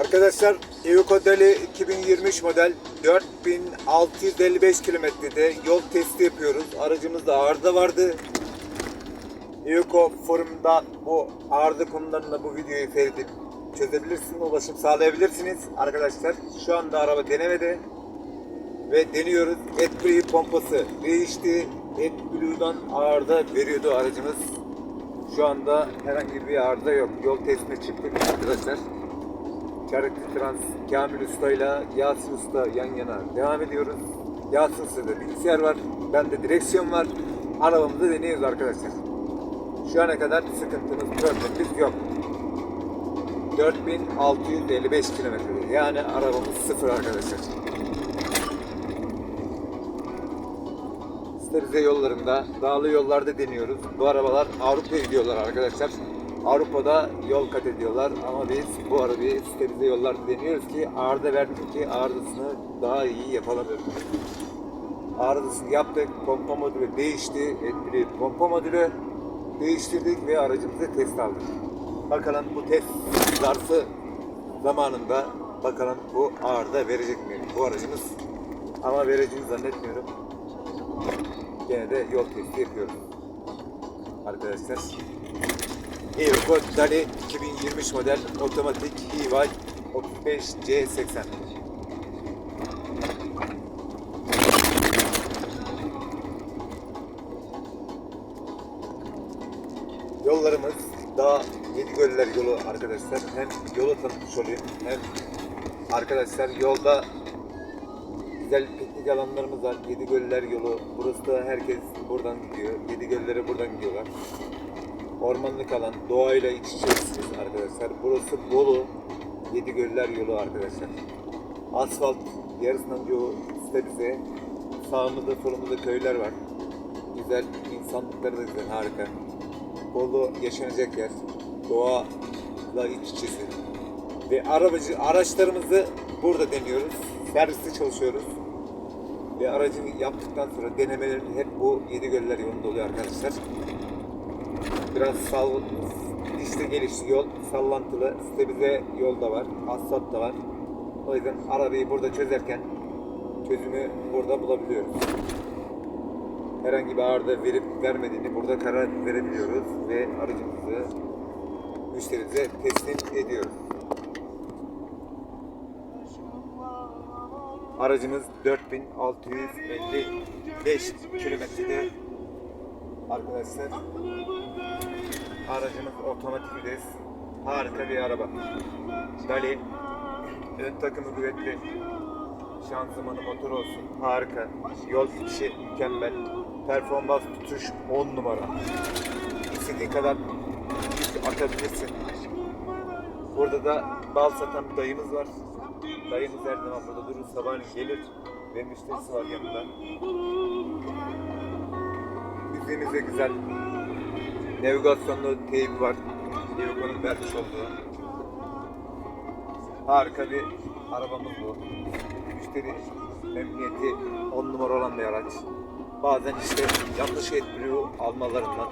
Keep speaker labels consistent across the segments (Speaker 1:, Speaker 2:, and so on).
Speaker 1: Arkadaşlar Iveco Dali 2023 model 4655 kilometrede yol testi yapıyoruz. Aracımızda arıza vardı. Iveco forumda bu arıza konularında bu videoyu seyredip çözebilirsiniz, ulaşım sağlayabilirsiniz. Arkadaşlar şu anda araba denemede ve deniyoruz. AdBlue pompası değişti. AdBlue'dan arıza veriyordu aracımız. Şu anda herhangi bir arıza yok. Yol testine çıktık arkadaşlar. Çarıklı Trans Kamil Usta ile Yasin Usta yan yana devam ediyoruz. Yasin Usta'da bilgisayar var. Bende direksiyon var. Arabamızı deniyoruz arkadaşlar. Şu ana kadar sıkıntımız, problemimiz yok. 4655 kilometrede. Yani arabamız sıfır arkadaşlar. Sterilize yollarında, dağlı yollarda deniyoruz. Bu arabalar Avrupa'ya gidiyorlar arkadaşlar. Avrupa'da yol kat ediyorlar ama biz bu arabayı sterilize yollarda deniyoruz ki arıza verdik ki arızasını daha iyi yapalım. Arızasını yaptık, pompa modülü değişti, etkili pompa modülü değiştirdik ve aracımızı test aldık. Bakalım bu test zarfı zamanında bakalım bu arıza verecek mi bu aracımız? Ama vereceğini zannetmiyorum. Gene de yol testi yapıyoruz. Arkadaşlar. Euro Dali 2023 model otomatik EY 35C80. Yollarımız daha Yedi Göller yolu arkadaşlar. Hem yolu tanıtmış olayım hem arkadaşlar yolda güzel piknik alanlarımız var. Yedi Göller yolu. Burası da herkes buradan gidiyor. Yedi Göllere buradan gidiyorlar. Ormanlık alan, doğayla iç içesiniz arkadaşlar. Burası Bolu Yedi Göller yolu arkadaşlar. Asfalt yarısından çoğu stabilize. Sağımızda solumuzda köyler var. Güzel, insanlıkları da güzel, harika. Bolu yaşanacak yer. Doğayla iç içesi. Ve arabacı araçlarımızı burada deniyoruz. Serviste çalışıyoruz. Ve aracını yaptıktan sonra denemelerini hep bu Yedi Göller yolunda oluyor arkadaşlar. Biraz sal, işte gelişli yol, sallantılı, stabilize yol da var, asfalt da var. O yüzden arabayı burada çözerken çözümü burada bulabiliyoruz. Herhangi bir arıza verip vermediğini burada karar verebiliyoruz ve aracımızı müşterimize teslim ediyoruz. Aracımız 4655 kilometrede arkadaşlar. Aracımız otomatik vites. Harika bir araba. Dali. Ön takımı kuvvetli. Şanzımanı motor olsun. Harika. Yol gidişi mükemmel. Performans tutuş 10 numara. İstediğin kadar atabilirsin. Burada da bal satan bir dayımız var. Dayımız her zaman burada durur. Sabahleyin gelir ve müşterisi var yanında. Müziğimiz de güzel. Navigasyonlu teybi var. Iveco'nun vermiş olduğu. Harika bir arabamız bu. Müşteri memnuniyeti 10 numara olan bir araç. Bazen işte yanlış AdBlue almalarından,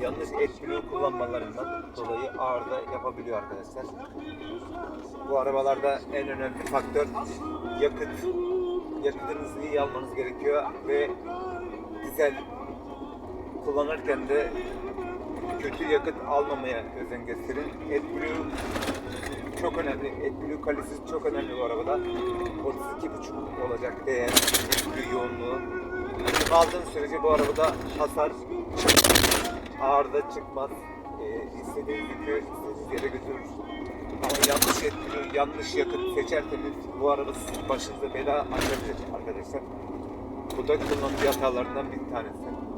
Speaker 1: yanlış AdBlue kullanmalarından dolayı arıza yapabiliyor arkadaşlar. Bu arabalarda en önemli faktör yakıt. Yakıtınızı iyi almanız gerekiyor ve dizel kullanırken de kötü yakıt almamaya özen gösterin. AdBlue çok önemli. AdBlue kalitesi çok önemli bu arabada. 32,5 olacak değer AdBlue yoğunluğu. Aldığın sürece bu arabada hasar ağırda çıkmaz. Ee, istediğiniz yükü istediğiniz yere götürür. Ama yanlış AdBlue, yanlış yakıt seçerseniz bu araba başınıza bela açabilir arkadaşlar. Bu da kullanıcı hatalarından bir tanesi.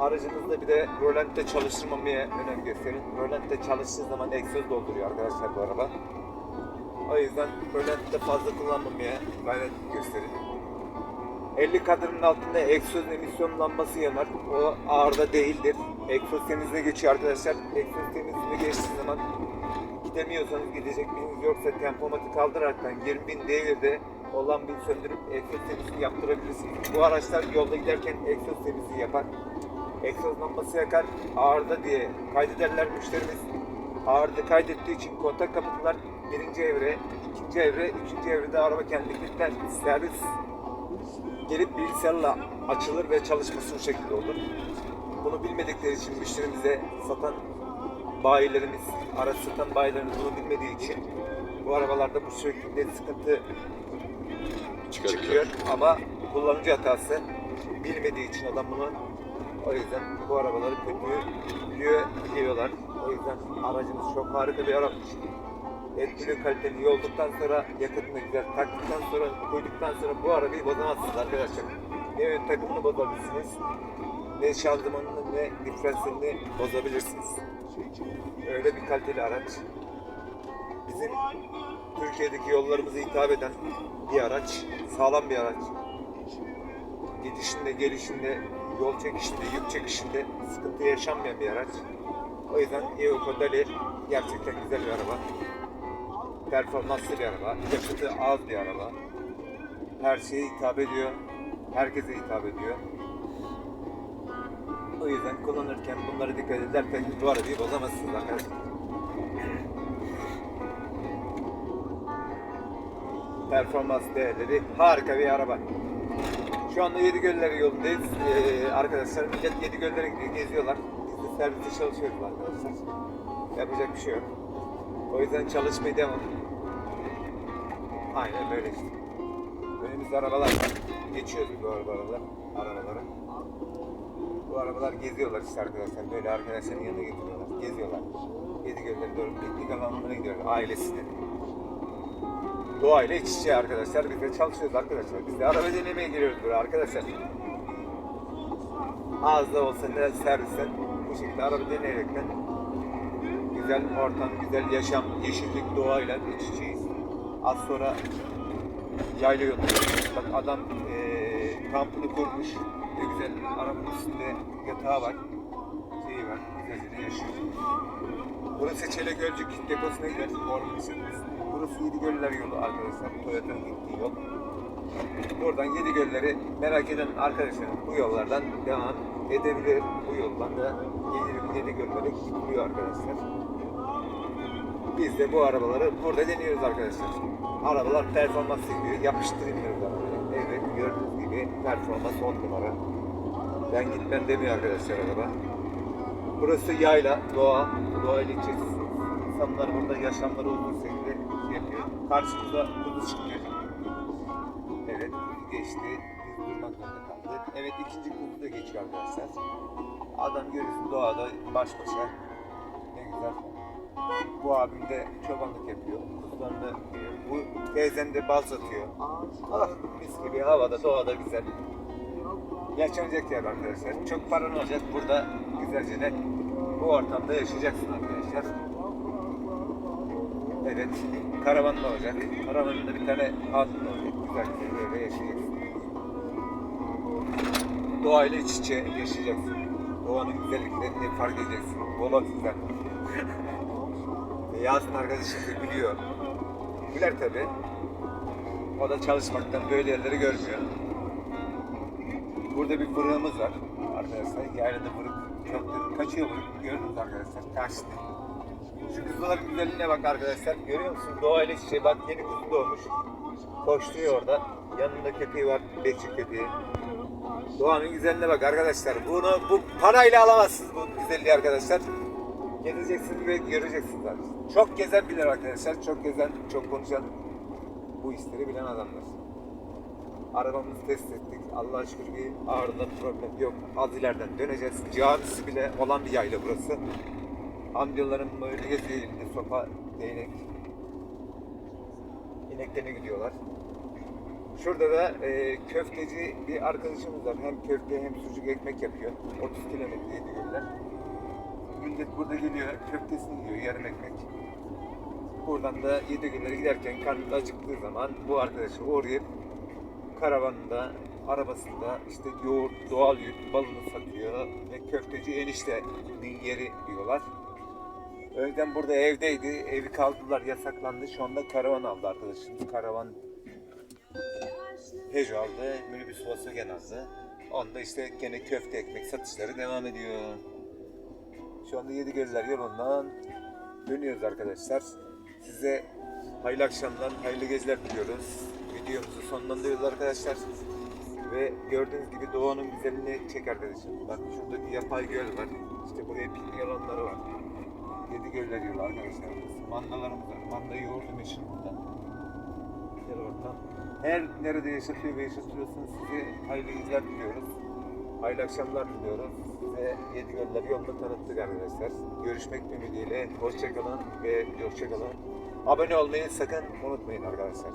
Speaker 1: Aracınızda bir de rolantte çalıştırmamaya önem gösterin. Rolantte çalıştığı zaman egzoz dolduruyor arkadaşlar bu araba. O yüzden rolantte fazla kullanmamaya gayret gösterin. 50 kadrının altında egzoz emisyon lambası yanar. O ağırda değildir. Egzoz temizliğe geçiyor arkadaşlar. Egzoz temizliğe geçtiği zaman gidemiyorsanız gidecek biriniz yoksa tempomatı kaldıraraktan 20 bin devirde olan bir söndürüp egzoz temizliği yaptırabilirsiniz. Bu araçlar yolda giderken egzoz temizliği yapar egzoz lambası yakar ağırda diye kaydederler müşterimiz. ağırlığı kaydettiği için kontak kapatırlar. Birinci evre, ikinci evre, üçüncü evrede araba kendiliğinden servis gelip bilgisayarla açılır ve çalışması bu şekilde olur. Bunu bilmedikleri için müşterimize satan bayilerimiz, araç satan bayilerimiz bunu bilmediği için bu arabalarda bu şekilde sıkıntı çıkıyor ama kullanıcı hatası bilmediği için adam bunu o yüzden bu arabaları kötü biliyor, biliyorlar. O yüzden aracımız çok harika bir araç. Etkili kaliteli iyi olduktan sonra yakıtını güzel taktıktan sonra koyduktan sonra bu arabayı bozamazsınız arkadaşlar. Ne ön takımını bozabilirsiniz, ne şanzımanını ne diferansiyelini bozabilirsiniz. Öyle bir kaliteli araç. Bizim Türkiye'deki yollarımıza hitap eden bir araç, sağlam bir araç. Gidişinde, gelişinde, yol çekişinde, yük çekişinde sıkıntı yaşanmayan bir araç. O yüzden Evo Dali gerçekten güzel bir araba. Performanslı bir araba, yakıtı az bir araba. Her şeye hitap ediyor, herkese hitap ediyor. O yüzden kullanırken bunlara dikkat ederseniz bu arabayı bozamazsınız arkadaşlar. performans değerleri harika bir araba. Şu anda Yedigölleri yolundayız. Ee, arkadaşlar millet Yedigöller'e gidiyor, geziyorlar. Biz de serviste çalışıyoruz arkadaşlar. Yapacak bir şey yok. O yüzden çalışmaya devam. Aynen böyle işte. Önümüzde arabalar var. Geçiyoruz bu arabalar, arabaları. Bu arabalar geziyorlar işte arkadaşlar. Böyle arkadaşların yanına getiriyorlar. Geziyorlar. Yedigöller'e doğru piknik alanlarına gidiyorlar. Ailesine doğayla iç içe arkadaşlar. Biz de çalışıyoruz arkadaşlar. Biz de araba denemeye geliyoruz buraya arkadaşlar. Az da olsa ne servisten bu şekilde araba deneyerekten güzel ortam, güzel yaşam, yeşillik, doğayla iç içeyiz. Az sonra yayla yolu. Bak adam eee kampını kurmuş. Ne güzel arabanın üstünde yatağı var. Şeyi var. Güzelce yaşıyor. Burası Çelek Gölcük deposuna gider. Orman için. Burası Yedigöller yolu arkadaşlar. Toyota'nın gittiği yol. Buradan Yedigölleri merak eden arkadaşlarım bu yollardan devam edebilir. Bu yoldan da gelirim Yedigöller'e gidiyor arkadaşlar. Biz de bu arabaları burada deniyoruz arkadaşlar. Arabalar performans gidiyor. Yapıştırayım diyoruz arabayı. Evet gördüğünüz gibi performans 10 numara. Ben gitmem demiyor arkadaşlar araba. Burası yayla, doğa, doğa içeceğiz. İnsanlar burada yaşamları uzun yapıyor. Karşımıza kuzu çıkıyor. Evet, geçti. Biz durmak zorunda kaldık. Evet, ikinci kuzu da geçiyor arkadaşlar. Adam görüyorsun doğada baş başa. Ne güzel. Bu abim de çobanlık yapıyor. Kuzularını. Bu teyzem de bal satıyor. Ah, mis gibi havada, doğada güzel yaşanacak yer arkadaşlar. Çok paran olacak burada güzelce de bu ortamda yaşayacaksın arkadaşlar. Evet, karavan da olacak. Karavanında bir tane hatun olacak. Güzel güzel böyle yaşayacaksın. Doğayla iç içe yaşayacaksın. Doğanın güzelliklerini fark edeceksin. Bol güzel. Yasin arkadaşım da biliyor. Güler tabi. O da çalışmaktan böyle yerleri görmüyor. Burada bir fırığımız var arkadaşlar. Yaylada fırık çok kaçıyor fırık gördünüz arkadaşlar. Kaçtı. Şu kuzuların güzelliğine bak arkadaşlar. Görüyor musunuz? Doğayla iç içe. Bak yeni kuzu doğmuş. Koşturuyor orada. Yanında köpeği var. Bekçi köpeği. Doğanın güzelliğine bak arkadaşlar. Bunu bu parayla alamazsınız bu güzelliği arkadaşlar. Gezeceksiniz ve göreceksiniz arkadaşlar. Çok gezen bilir arkadaşlar. Çok gezen, çok konuşan bu hisleri bilen adamlar. Arabamızı test ettik. Allah'a şükür bir ağrıda problem yok. Az ileriden döneceğiz. Camisi bile olan bir yayla burası. Amcalarım böyle geziyor elinde sopa, değnek. İneklerine gidiyorlar. Şurada da e, köfteci bir arkadaşımız var. Hem köfte hem sucuk ekmek yapıyor. 30 kilometre gidiyorlar. Millet burada geliyor, köftesini yiyor, yarım ekmek. Buradan da Yedigöller'e giderken karnı acıktığı zaman bu arkadaşı uğrayıp karavanında, arabasında işte yoğurt, doğal yoğurt balını satıyor ve köfteci eniştenin yeri diyorlar. Önceden burada evdeydi, evi kaldılar, yasaklandı. Şu anda karavan aldı arkadaşımız. Karavan Peugeot aldı, minibüs Volkswagen aldı. Onda işte gene köfte ekmek satışları devam ediyor. Şu anda Yedigözler yolundan dönüyoruz arkadaşlar. Size hayırlı akşamlar, hayırlı geceler diliyoruz. Videomuzu sonlandırıyoruz arkadaşlar. Ve gördüğünüz gibi doğanın güzelliğini çek arkadaşlar. Bak şurada bir yapay göl var. İşte buraya piknik alanları var. Yedi göller yolu arkadaşlar. Mandalarımız var. Manda yoğurdu meşhur burada. Güzel ortam. Her nerede yaşatıyor ve yaşatıyorsunuz size hayırlı geceler diliyoruz. Hayırlı akşamlar diliyoruz. Size yedi göller yolunu tanıttık arkadaşlar. Görüşmek ümidiyle. Hoşçakalın ve hoşçakalın. Abone olmayı sakın unutmayın arkadaşlar.